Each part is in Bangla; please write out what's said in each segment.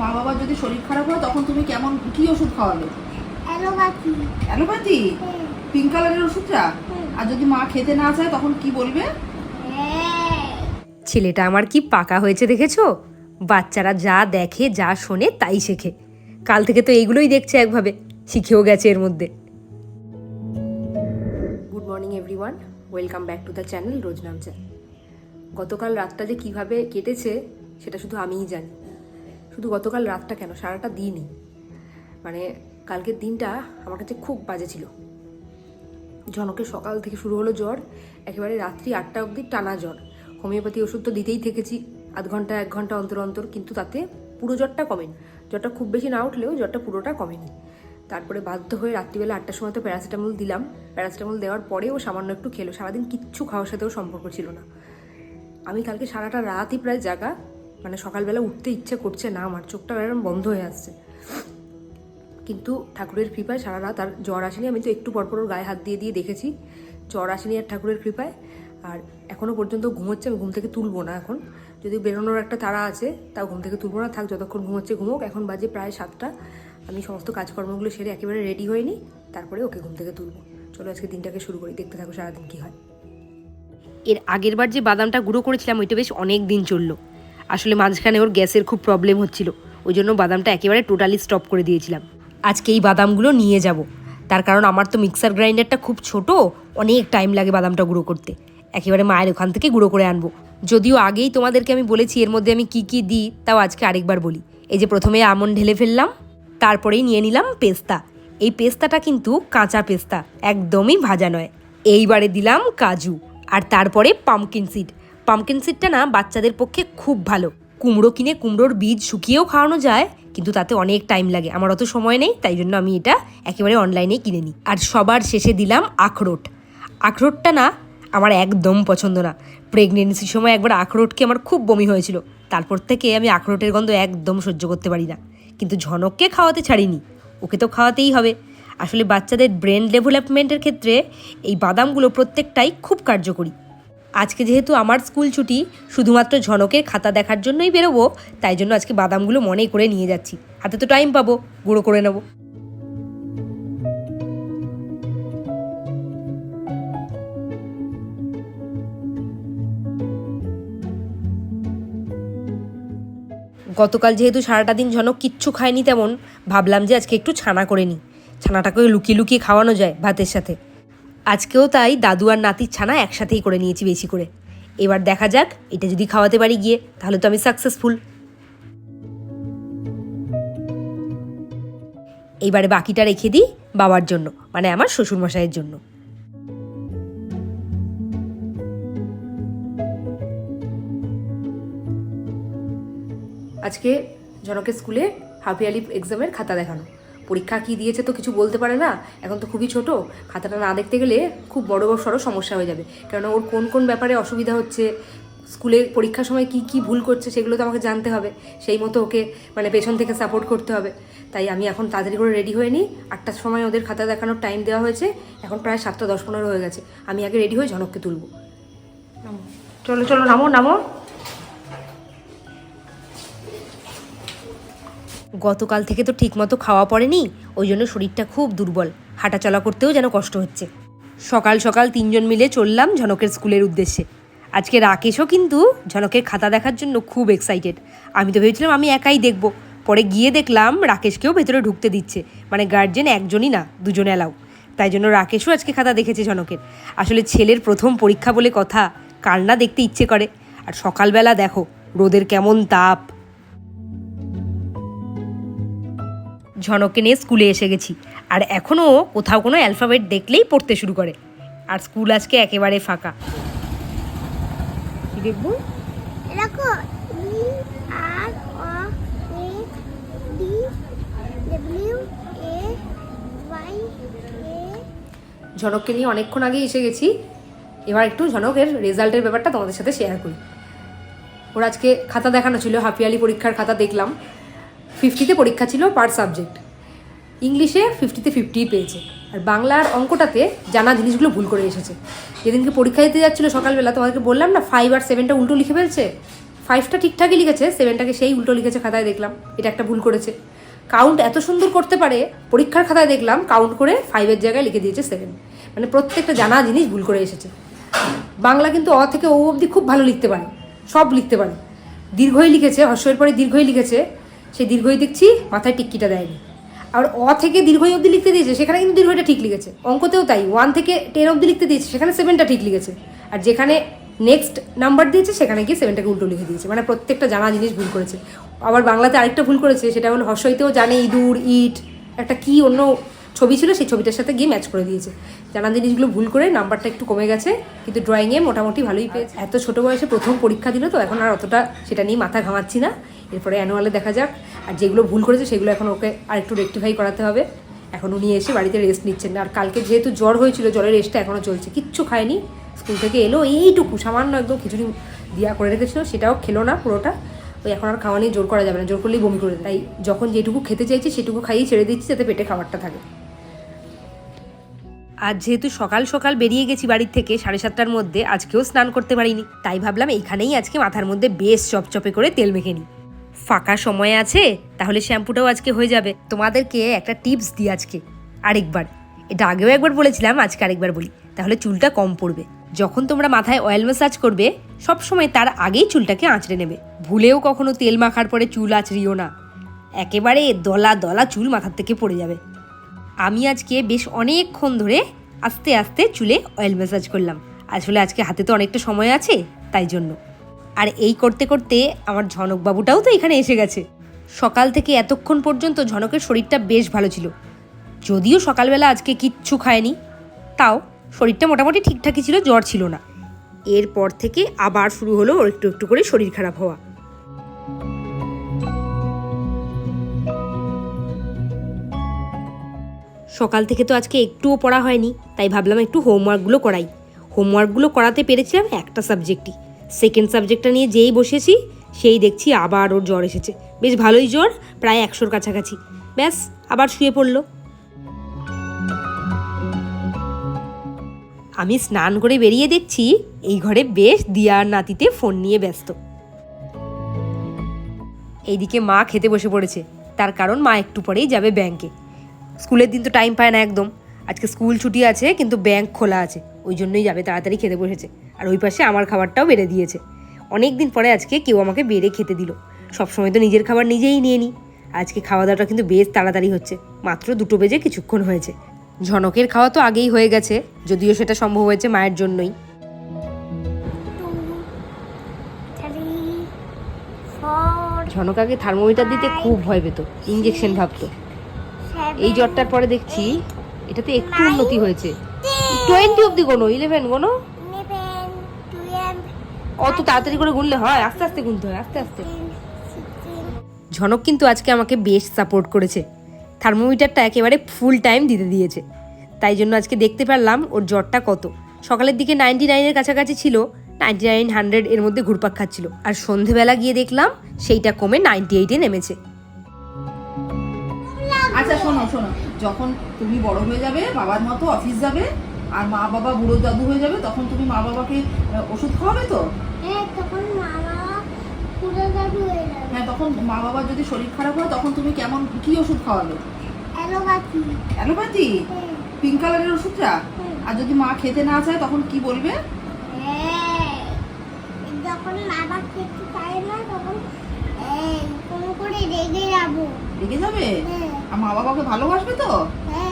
মা বাবার যদি শরীর খারাপ হয় তখন তুমি কেমন কি ওষুধ খাওয়াবে অ্যালোপ্যাথি। অ্যালোপ্যাথি? পিঙ্ক কালারের ওষুধটা? আর যদি মা খেতে না চায় তখন কি বলবে? ছেলেটা আমার কি পাকা হয়েছে দেখেছ? বাচ্চারা যা দেখে যা শোনে তাই শেখে। কাল থেকে তো এইগুলোই দেখছে একভাবে। শিখেও গেছে এর মধ্যে। Good morning everyone welcome back to the channel রোজ নামচা গতকাল রাতটা যে কীভাবে কেটেছে সেটা শুধু আমিই জানি। শুধু গতকাল রাতটা কেন? সারাটা দিনই। মানে কালকের দিনটা আমার কাছে খুব বাজে ছিল। জনকের সকাল থেকে শুরু হলো জ্বর, একেবারে রাত্রি আটটা অবধি টানা জ্বর। হোমিওপ্যাথি ওষুধ তো দিতেই থেকেছি, আধ ঘণ্টা, এক ঘণ্টা অন্তর অন্তর, কিন্তু তাতে পুরো জ্বরটা কমেনি। জ্বরটা খুব বেশি না উঠলেও জ্বরটা পুরোটা কমেনি। তারপরে বাধ্য হয়ে রাত্রিবেলা আটটার সময় তো প্যারাসিটামল দিলাম। প্যারাসিটামল দেওয়ার পরেও সামান্য একটু খেলো। সারাদিন কিচ্ছু খাওয়ার সাথেও সম্পর্ক ছিল না। আমি কালকে সারাটা রাতই প্রায় জাগা মানে সকালবেলা উঠতে ইচ্ছে করছে না, আমার চোখটা এরকম বন্ধ হয়ে আসছে। কিন্তু ঠাকুরের কৃপায় সারা রাত আর জ্বর আসেনি, আমি তো একটু পরপর ওর গায়ে হাত দিয়ে দিয়ে দেখেছি। জ্বর আসেনি আর ঠাকুরের কৃপায়, আর এখনও পর্যন্ত ঘুমোচ্ছে, আমি ঘুম থেকে তুলবো না এখন। যদি বেরোনোর একটা তারা আছে তাও ঘুম থেকে তুলবো না, থাক যতক্ষণ ঘুমোচ্ছে ঘুমোক। এখন বাজে প্রায় সাতটা, আমি সমস্ত কাজকর্মগুলো সেরে একেবারে রেডি হয়ে নিই তারপরে ওকে ঘুম থেকে তুলবো। চলো আজকে দিনটাকে শুরু করি, দেখতে থাকো সারাদিন কী হয়। এর আগের বার যে বাদামটা গুঁড়ো করেছিলাম, ওইটা বেশ অনেক দিন চলল। আসলে মাঝখানে ওর গ্যাসের খুব প্রবলেম হচ্ছিল। ওই জন্য বাদামটা একেবারে টোটালি স্টপ করে দিয়েছিলাম। আজকে এই বাদামগুলো নিয়ে যাব। তার কারণ আমার তো মিক্সার গ্রাইন্ডারটা খুব ছোট, অনেক টাইম লাগে বাদামটা গুঁড়ো করতে। একেবারে মায়ের ওখান থেকে গুঁড়ো করে আনব। যদিও আগেই তোমাদেরকে আমি বলেছি, এর মধ্যে আমি কি কি দিই, তাও আজকে আরেকবার বলি। এই যে প্রথমে আমন ঢেলে ফেললাম, তারপরেই নিয়ে নিলাম পেস্তা। এই পেস্তাটা কিন্তু কাঁচা পেস্তা, একদমই ভাজা নয়। এইবারে দিলাম কাজু, আর তারপরে পামকিন সিড পামকিন সিডটা না বাচ্চাদের পক্ষে খুব ভালো। কুমড়ো কিনে কুমড়োর বীজ শুকিয়েও খাওয়ানো যায়, কিন্তু তাতে অনেক টাইম লাগে। আমার অত সময় নেই, তাই জন্য আমি এটা একেবারে অনলাইনেই কিনে নিই। আর সবার শেষে দিলাম আখরোট। আখরোটটা না আমার একদম পছন্দ না। প্রেগনেন্সির সময় একবার আখরোটকে আমার খুব বমি হয়েছিল। তারপর থেকে আমি আখরোটের গন্ধ একদম সহ্য করতে পারি না। কিন্তু ঝনককে খাওয়াতে ছাড়িনি। ওকে তো খাওয়াতেই হবে। আসলে বাচ্চাদের ব্রেন ডেভেলপমেন্টের ক্ষেত্রে এই বাদামগুলো প্রত্যেকটাই খুব কার্যকরী। আজকে যেহেতু আমার স্কুল ছুটি, শুধুমাত্র ঝনকের খাতা দেখার জন্যই বেরোবো, তাই জন্য আজকে বাদামগুলো মনে করে নিয়ে যাচ্ছি। হাতে তো টাইম পাবো, গুঁড়ো করে নেব। গতকাল যেহেতু সারাটা দিন ঝনক কিচ্ছু খায়নি তেমন, ভাবলাম যে আজকে একটু ছানা করে নিই। ছানাটাকে লুকিয়ে লুকিয়ে খাওয়ানো যায় ভাতের সাথে। আজকেও তাই দাদু আর নাতির ছানা একসাথেই করে নিয়েছি বেশি করে। এবার দেখা যাক, এটা যদি খাওয়াতে পারি গিয়ে, তাহলে তো আমি সাকসেসফুল এইবারে বাকিটা রেখে দিই বাবার জন্য মানে আমার শ্বশুরমশাইয়ের জন্য। আজকে জনকের স্কুলে হাফ এক্সামের খাতা দেখানো। পরীক্ষা কি দিয়েছে তো কিছু বলতে পারে না? এখন তো খুবই ছোট। খাতাটা না দেখতে গেলে খুব বড় বড় সড়ো সমস্যা হয়ে যাবে। কেননা ওর কোন কোন ব্যাপারে অসুবিধা হচ্ছে? স্কুলে পরীক্ষার সময় কি কি ভুল করছে সেগুলো তো আমাকে জানতে হবে। সেই মতো ওকে মানে পেছন থেকে সাপোর্ট করতে হবে। তাই আমি এখন তাড়াতাড়ি করে রেডি হয়ে নিই আটটার সময় ওদের খাতা দেখানোর টাইম দেওয়া হয়েছে। এখন প্রায় সাতটা দশ পনেরো হয়ে গেছে। আমি আগে রেডি হয়ে ঝনককে তুলবো। চলো চলো, নামো নামো। গতকাল থেকে তো ঠিকমতো খাওয়া পড়েনি, ওই জন্য শরীরটা খুব দুর্বল, হাঁটাচলা করতেও যেন কষ্ট হচ্ছে। সকাল সকাল তিনজন মিলে চললাম ঝনকের স্কুলের উদ্দেশ্যে। আজকে রাকেশও কিন্তু ঝনকের খাতা দেখার জন্য খুব এক্সাইটেড আমি তো ভেবেছিলাম আমি একাই দেখব, পরে গিয়ে দেখলাম রাকেশকেও ভেতরে ঢুকতে দিচ্ছে মানে গার্জেন একজনই না, দুজনে এলাও তাই জন্য রাকেশও আজকে খাতা দেখেছে ঝনকের। আসলে ছেলের প্রথম পরীক্ষা বলে কথা কার না দেখতে ইচ্ছে করে। আর সকালবেলা দেখো, রোদের কেমন তাপ। ঝনককে নিয়ে স্কুলে এসে গেছি। আর এখনও কোথাও কোনো অ্যালফাবেট দেখলেই পড়তে শুরু করে। আর স্কুল আজকে একেবারে ফাঁকা। কি দেখব? ঝনককে নিয়ে অনেকক্ষণ আগে এসে গেছি। এবার একটু ঝনকের রেজাল্টের ব্যাপারটা তোমাদের সাথে শেয়ার করি। ওর আজকে খাতা দেখানো ছিল হাফিয়ালি পরীক্ষার খাতা দেখলাম। ফিফটিতে পরীক্ষা ছিল পার সাবজেক্ট ইংলিশে ফিফটিতে ফিফটি পেয়েছে। আর বাংলার অঙ্কটাতে জানা জিনিসগুলো ভুল করে এসেছে। যেদিনকে পরীক্ষা দিতে যাচ্ছিল সকালবেলা, তোমাদেরকে বললাম না ফাইভ আর সেভেনটা উল্টো লিখে ফেলছে? ফাইভটা ঠিকঠাকই লিখেছে সেভেনটাকে সেই উল্টো লিখেছে খাতায় দেখলাম, এটা একটা ভুল করেছে। কাউন্ট এত সুন্দর করতে পারে, পরীক্ষার খাতায় দেখলাম কাউন্ট করে ফাইভের জায়গায় লিখে দিয়েছে সেভেন মানে প্রত্যেকটা জানা জিনিস ভুল করে এসেছে। বাংলা কিন্তু অ থেকে ও অবধি খুব ভালো লিখতে পারে, সব লিখতে পারে। দীর্ঘই লিখেছে, হর্ষের পরে দীর্ঘই লিখেছে সেই দীর্ঘই দেখছি, মাথায় টিক্কিটা দেয়নি। আর অ থেকে দীর্ঘই অবধি লিখতে দিয়েছে, সেখানে কিন্তু দীর্ঘইটা ঠিক লিখেছে। অঙ্কতেও তাই ওয়ান থেকে টেন অবধি লিখতে দিয়েছে, সেখানে সেভেনটা ঠিক লিখেছে। আর যেখানে নেক্সট নাম্বার দিয়েছে, সেখানে গিয়ে সেভেনটাকে উল্টো লিখে দিয়েছে। মানে প্রত্যেকটা জানা জিনিস ভুল করেছে। আবার বাংলাতে আরেকটা ভুল করেছে, সেটা হলো হর্ষইতেও জানে ইঁদুর, ইট, একটা কি অন্য ছবি ছিল, সেই ছবিটার সাথে গিয়ে ম্যাচ করে দিয়েছে। জানা জিনিসগুলো ভুল করে নাম্বারটা একটু কমে গেছে, কিন্তু ড্রয়িংয়ে মোটামুটি ভালোই পেয়েছে। এত ছোটো বয়সে প্রথম পরীক্ষা দিল তো, এখন আর অতটা সেটা নিয়ে মাথা ঘামাচ্ছি না। এরপরে অ্যানুয়ালে দেখা যাক। আর যেগুলো ভুল করেছে, সেগুলো এখন ওকে আর একটু রেক্টিফাই করাতে হবে। এখন উনি এসে বাড়িতে রেস্ট নিচ্ছেন। আর কালকে যেহেতু জ্বর হয়েছিল জ্বরের রেস্টটা এখনও চলছে, কিচ্ছু খায়নি। স্কুল থেকে এলো, এইটুকু, সামান্য একদম খিচুড়ি দিয়া করে রেখেছিল, সেটাও খেলো না পুরোটা। ওই এখন আর খাওয়া নিয়ে জোর করা যাবে না, জোর করলেই বমি করে তাই যখন যেটুকু খেতে চাইছে, সেটুকু খাইয়ে ছেড়ে দিচ্ছি, যাতে পেটে খাবারটা থাকে। আজ যেহেতু সকাল সকাল বেরিয়ে গেছি বাড়ির থেকে, সাড়ে সাতটার মধ্যে, আজকেও স্নান করতে পারিনি। তাই ভাবলাম এইখানেই আজকে মাথার মধ্যে বেশ চপচপে করে তেল মেখে নিই। ফাঁকা সময় আছে, তাহলে শ্যাম্পুটাও আজকে হয়ে যাবে। তোমাদেরকে একটা টিপস দিই আজকে, আরেকবার। এটা আগেও একবার বলেছিলাম, আজকে আরেকবার বলি। তাহলে চুলটা কম পড়বে। যখন তোমরা মাথায় অয়েল ম্যাসাজ করবে সব সময় তার আগেই চুলটাকে আঁচড়ে নেবে। ভুলেও কখনো তেল মাখার পরে চুল আঁচড়িও না। একেবারে দলা দলা চুল মাথার থেকে পড়ে যাবে। আমি আজকে বেশ অনেকক্ষণ ধরে আস্তে আস্তে চুলে অয়েল ম্যাসাজ করলাম। আসলে আজকে হাতে তো অনেকটা সময় আছে, তাই জন্য। আর এই করতে করতে আমার ঝনক বাবুটাও তো এখানে এসে গেছে। সকাল থেকে এতক্ষণ পর্যন্ত ঝনকের শরীরটা বেশ ভালো ছিল। যদিও সকালবেলা আজকে কিচ্ছু খায়নি, তাও শরীরটা মোটামুটি ঠিকঠাকই ছিল, জ্বর ছিল না। এরপর থেকে আবার শুরু হলো ওর একটু একটু করে শরীর খারাপ হওয়া। সকাল থেকে তো আজকে একটুও পড়া হয়নি, তাই ভাবলাম একটু হোমওয়ার্কগুলো করাই। হোমওয়ার্কগুলো করাতে পেরেছিলাম একটা সাবজেক্টই সেকেন্ড সাবজেক্টটা নিয়ে যেই বসেছি, সেই দেখছি আবার ওর জ্বর এসেছে। বেশ ভালোই জ্বর, প্রায় একশোর কাছাকাছি। ব্যাস, আবার শুয়ে পড়ল। আমি স্নান করে বেরিয়ে দেখছি, এই ঘরে বেশ দিয়ার নাতিতে ফোন নিয়ে ব্যস্ত। এইদিকে মা খেতে বসে পড়েছে, তার কারণ মা একটু পরেই যাবে ব্যাংকে। স্কুলের দিন তো টাইম পায় না একদম। আজকে স্কুল ছুটি আছে, কিন্তু ব্যাংক খোলা আছে, ওই জন্যই যাবে তাড়াতাড়ি খেতে বসেছে। আর ওই পাশে আমার খাবারটাও বেড়ে দিয়েছে। অনেক দিন পরে আজকে কেউ আমাকে বেড়ে খেতে দিল। সবসময় তো নিজের খাবার নিজেই নিয়ে নিই আজকে খাওয়া দাওয়াটা কিন্তু বেশ তাড়াতাড়ি হচ্ছে। মাত্র দুটো বেজে কিছুক্ষণ হয়েছে। ঝনকের খাওয়া তো আগেই হয়ে গেছে যদিও সেটা সম্ভব হয়েছে মায়ের জন্যই। ঝনক আগে থার্মোমিটার দিতে খুব ভয় পেত ইঞ্জেকশন ভাবতো। এই জ্বরটার পরে দেখছি এটাতে একটু উন্নতি হয়েছে। টোয়েন্টি অব্দি গোনো ইলেভেন টুয়েলভ অত তাড়াতাড়ি করে গুনলে হয়, আস্তে আস্তে গুনতে হয়, আস্তে আস্তে। ঝনক কিন্তু আজকে আমাকে বেশ সাপোর্ট করেছে। থার্মোমিটারটা একেবারে ফুল টাইম দিতে দিয়েছে। তাই জন্য আজকে দেখতে পারলাম ওর জ্বরটা কত। সকালের দিকে নাইনটি নাইনের কাছাকাছি ছিল নাইনটি নাইন হান্ড্রেড এর মধ্যে ঘুরপাক খাচ্ছিল। আর সন্ধেবেলা গিয়ে দেখলাম সেইটা কমে নাইনটি এইটে নেমেছে। আচ্ছা শোনো শোনো। যখন তুমি বড় হয়ে যাবে, বাবার মতো অফিস যাবে আর মা বাবা বুড়ো দাদু হয়ে যাবে তখন তুমি মা বাবাকে ওষুধ খাওয়াবে তো? হ্যাঁ তখন হয়ে হ্যাঁ তখন মা বাবার যদি শরীর খারাপ হয় তখন তুমি কেমন কি ওষুধ খাওয়াবে? অ্যালোপ্যাথি। অ্যালোপ্যাথি? হ্যাঁ। পিঙ্ক কালারের ওষুধটা? আর যদি মা খেতে না চায় তখন কি বলবে? হ্যাঁ। যখন বাবা খেতে চায় না তখন করে রেগে যাব। রেগে যাবে? হ্যাঁ। আর মা বাবাকে ভালোবাসবে তো? হ্যাঁ।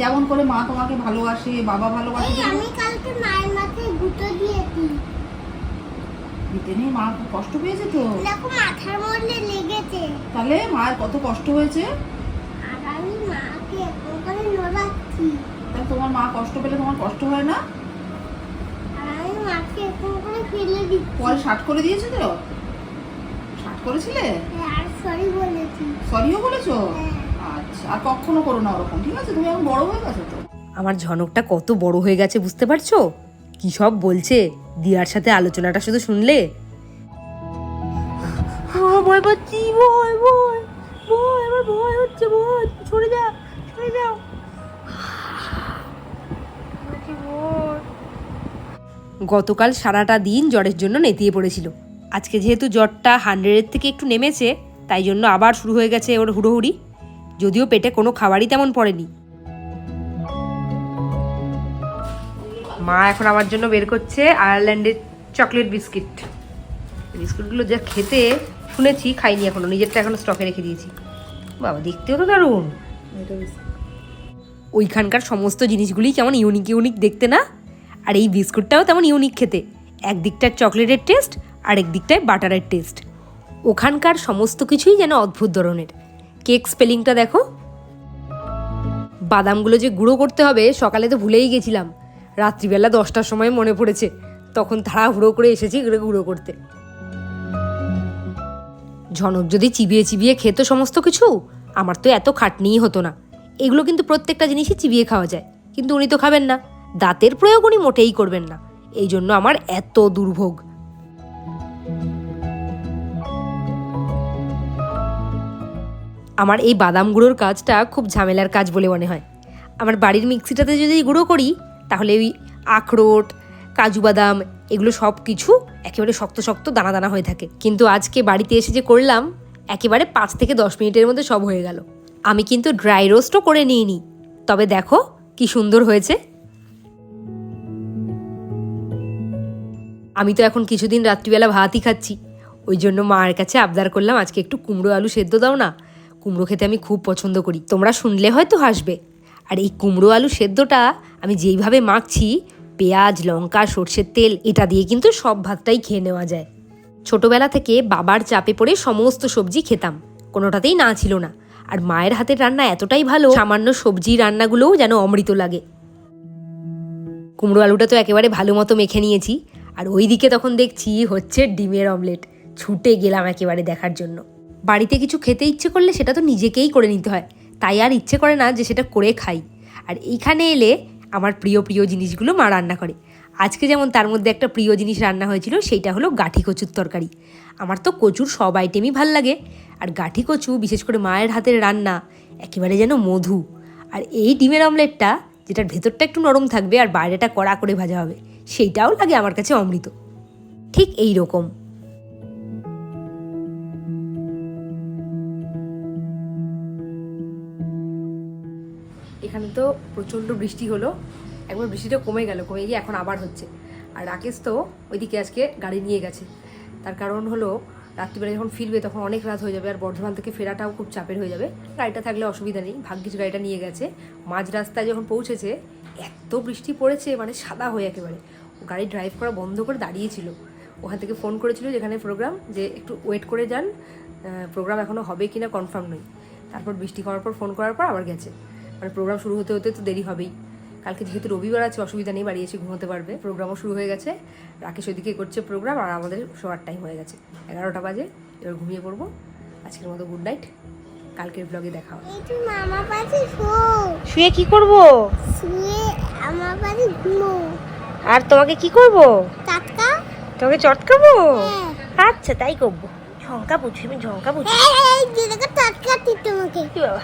যেমন করে মা তোমাকে ভালোবাসে বাবা ভালোবাসে আমি কালকে মায়ের মাথায় গুঁতো দিয়েছি। দিতে নেই মা খুব কষ্ট পেয়েছে তো। দেখো মাথার মধ্যে লেগেছে। তাহলে মায়ের কত কষ্ট হয়েছে? আর আমি মাকে করে নোড়াচ্ছি। তাহলে তোমার মা কষ্ট পেলে তোমার কষ্ট হয় না? আর আমি মাকে এরকম করে ফেলে দিচ্ছি। পরে শার্ট করে দিয়েছে তো? শার্ট করেছিলে? হ্যাঁ, আর সরি বলেছি। সরিও বলেছ? হ্যাঁ। আচ্ছা আর কখনো করো না ওরকম ঠিক আছে? তুমি এখন বড় হয়ে গেছো তো। আমার ঝনকটা কত বড় হয়ে গেছে বুঝতে পারছ? কি সব বলছে? দিয়ার সাথে আলোচনাটা শুধু শুনলে? ভয় পাচ্ছি ভয় ভয় ভয় আমার ভয় হচ্ছে ভয়। সরে যা সরে যাও। গতকাল সারাটা দিন জ্বরের জন্য নেতিয়ে পড়েছিল। আজকে যেহেতু জ্বরটা হান্ড্রেডের থেকে একটু নেমেছে তাই জন্য আবার শুরু হয়ে গেছে ওর হুড়োহুড়ি। যদিও পেটে কোনো খাবারই তেমন পড়েনি। মা এখন আমার জন্য বের করছে আয়ারল্যান্ডের চকলেট বিস্কিট। বিস্কুটগুলো যা খেতে শুনেছি, খাইনি এখনও, নিজেরটা এখনও স্টকে রেখে দিয়েছি। বাবা, দেখতেও তো দারুণ। ওইখানকার সমস্ত জিনিসগুলি কেমন ইউনিক ইউনিক দেখতে না? আর এই বিস্কুটটাও তেমন ইউনিক খেতে। একদিকটায় চকলেটের টেস্ট আর একদিকটায় বাটারের টেস্ট ওখানকার সমস্ত কিছুই যেন অদ্ভুত ধরনের। কেক স্পেলিংটা দেখো। বাদামগুলো যে গুঁড়ো করতে হবে, সকালে তো ভুলেই গেছিলাম। রাত্রিবেলা দশটার সময় মনে পড়েছে, তখন তাড়াহুড়ো করে এসেছি এগুলো গুঁড়ো করতে। ঝনক যদি চিবিয়ে চিবিয়ে খেত সমস্ত কিছু, আমার তো এত খাটনিই হতো না। এগুলো কিন্তু প্রত্যেকটা জিনিসই চিবিয়ে খাওয়া যায়, কিন্তু উনি তো খাবেন না। দাঁতের প্রয়োগ উনি মোটেই করবেন না। এই জন্য আমার এত দুর্ভোগ। আমার এই বাদাম গুঁড়োর কাজটা খুব ঝামেলার কাজ বলে মনে হয়। আমার বাড়ির মিক্সিটাতে যদি গুঁড়ো করি, তাহলে ওই আখরোট, কাজু বাদাম, এগুলো সব কিছু একেবারে শক্ত শক্ত দানা দানা হয়ে থাকে। কিন্তু আজকে বাড়িতে এসে যে করলাম, একেবারে পাঁচ থেকে দশ মিনিটের মধ্যে সব হয়ে গেল। আমি কিন্তু ড্রাই রোস্টও করে নিইনি। তবে দেখো কি সুন্দর হয়েছে। আমি তো এখন কিছুদিন রাত্রিবেলা ভাতই খাচ্ছি। ওই জন্য মায়ের কাছে আবদার করলাম, আজকে একটু কুমড়ো আলু সেদ্ধ দাও না। কুমড়ো খেতে আমি খুব পছন্দ করি। তোমরা শুনলে হয়তো হাসবে। আর এই কুমড়ো আলু সেদ্ধটা আমি যেইভাবে মাখছি, পেঁয়াজ, লঙ্কা, সর্ষের তেল, এটা দিয়ে কিন্তু সব ভাতটাই খেয়ে নেওয়া যায়। ছোটবেলা থেকে বাবার চাপে পড়ে সমস্ত সবজি খেতাম, কোনোটাতেই না ছিল না। আর মায়ের হাতের রান্না এতটাই ভালো, সামান্য সবজি রান্নাগুলোও যেন অমৃত লাগে। কুমড়ো আলুটা তো একেবারে ভালো মতো মেখে নিয়েছি, আর ওই দিকে তখন দেখছি হচ্ছে ডিমের অমলেট। ছুটে গেলাম একেবারে দেখার জন্য। বাড়িতে কিছু খেতে ইচ্ছে করলে সেটা তো নিজেকেই করে নিতে হয়। তাই আর ইচ্ছে করে না যে সেটা করে খাই। আর এইখানে এলে আমার প্রিয় প্রিয় জিনিসগুলো মা রান্না করে। আজকে যেমন তার মধ্যে একটা প্রিয় জিনিস রান্না হয়েছিল, সেইটা হলো গাঠি কচুর তরকারি। আমার তো কচুর সব আইটেমই ভালো লাগে। আর গাঠি কচু, বিশেষ করে মায়ের হাতের রান্না, একেবারে যেন মধু। আর এই ডিমের অমলেটটা, যেটার ভেতরটা একটু নরম থাকবে আর বাইরেটা কড়া করে ভাজা হবে, সেইটাও লাগে আমার কাছে অমৃত। ঠিক এই রকম। তো প্রচণ্ড বৃষ্টি হলো। একবার বৃষ্টিটা কমে গেল, কমে গিয়ে এখন আবার হচ্ছে। আর রাকেশ তো ওইদিকে আজকে গাড়ি নিয়ে গেছে। তার কারণ হলো, রাত্রিবেলা যখন ফিরবে তখন অনেক রাত হয়ে যাবে আর বর্ধমান থেকে ফেরাটাও খুব চাপের হয়ে যাবে। গাড়িটা থাকলে অসুবিধা নেই, ভাগ্যিস গাড়িটা নিয়ে গেছে। মাঝ রাস্তায় যখন পৌঁছেছে, এত বৃষ্টি পড়েছে মানে সাদা হয়ে একেবারে। গাড়ি ড্রাইভ করা বন্ধ করে দাঁড়িয়েছিল। ওখান থেকে ফোন করেছিল যেখানে প্রোগ্রাম যে একটু ওয়েট করে যান। প্রোগ্রাম এখনও হবে কি না কনফার্ম নই তারপর বৃষ্টি হওয়ার পর ফোন করার পর আবার গেছে। মানে প্রোগ্রাম শুরু হতে হতে তো দেরি হবেই। কালকে যেহেতু রবিবার আছে অসুবিধা নেই বাড়ি এসে ঘুমোতে পারবে। প্রোগ্রামও শুরু হয়ে গেছে। রাকেশ ওইদিকে করছে প্রোগ্রাম আর আমাদের শোয়ার টাইম হয়ে গেছে। এগারোটা বাজে এবার ঘুমিয়ে পড়ব। আজকের মতো গুড নাইট কালকের ব্লগে দেখা হবে। একটু মামা পাশে শুয়ে কি করব? শুয়ে আমার পাশে ঘুমো। আর তোমাকে কি করব? টাটকা? তোমাকে চটকাবো হ্যাঁ। আচ্ছা তাই করব। ঝঙ্কা বুঝি আমি ঝঙ্কা বুঝি এই টাটকা তোমাকে। কি বাবা?